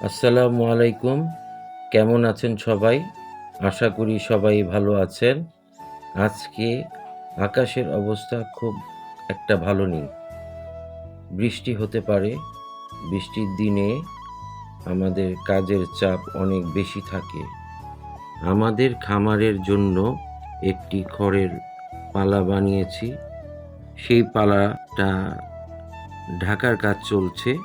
আসসালামু আলাইকুম। কেমন আছেন সবাই? আশা করি সবাই ভালো আছেন। আজকে আকাশের অবস্থা খুব একটা ভালো নেই। বৃষ্টি হতে পারে, বৃষ্টির দিনে আমাদের কাজের চাপ অনেক বেশি থাকে। আমাদের খামারের জন্য একটি খড়ের পালা বানিয়েছি। সেই পালাটা ঢাকার কাজ চলছে।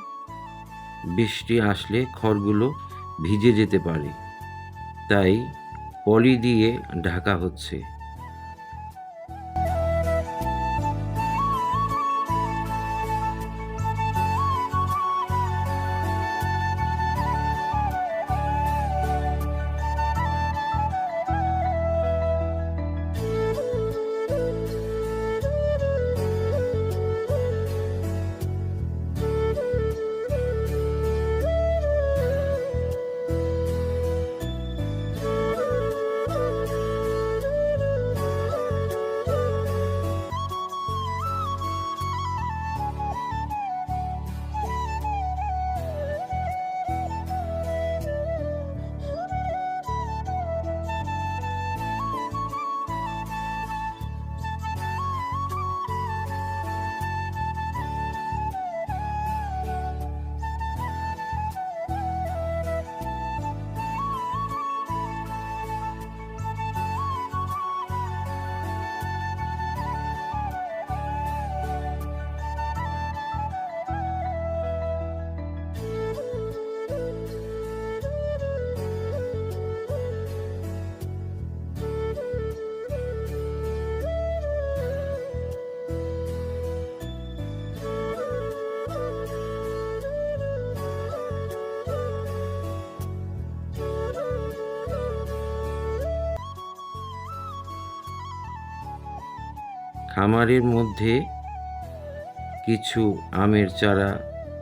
বৃষ্টি আসলে খড়গুলো ভিজে যেতে পারে। তাই পলি দিয়ে ঢাকা হচ্ছে। খামারের মধ্যে কিছু আমের চারা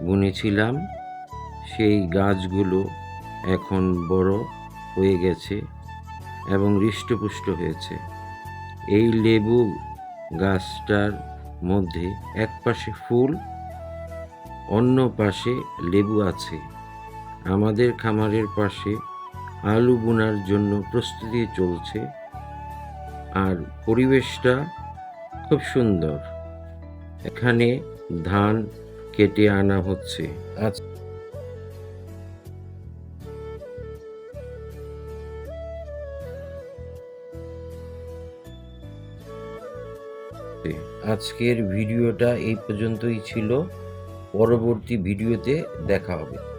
বুনেছিলাম। সেই গাছগুলো এখন বড় হয়ে গেছে এবং হৃষ্টপুষ্ট হয়েছে। এই লেবু গাছটার মধ্যে এক পাশে ফুল, অন্য পাশে লেবু আছে। আমাদের খামারের পাশে আলু বোনার জন্য প্রস্তুতি চলছে। আর পরিবেশটা খুব সুন্দর। এখানে ধান কেটে আনা হচ্ছে। আজ আজকের ভিডিওটা এই পর্যন্তই ছিল। পরবর্তী ভিডিওতে দেখা হবে।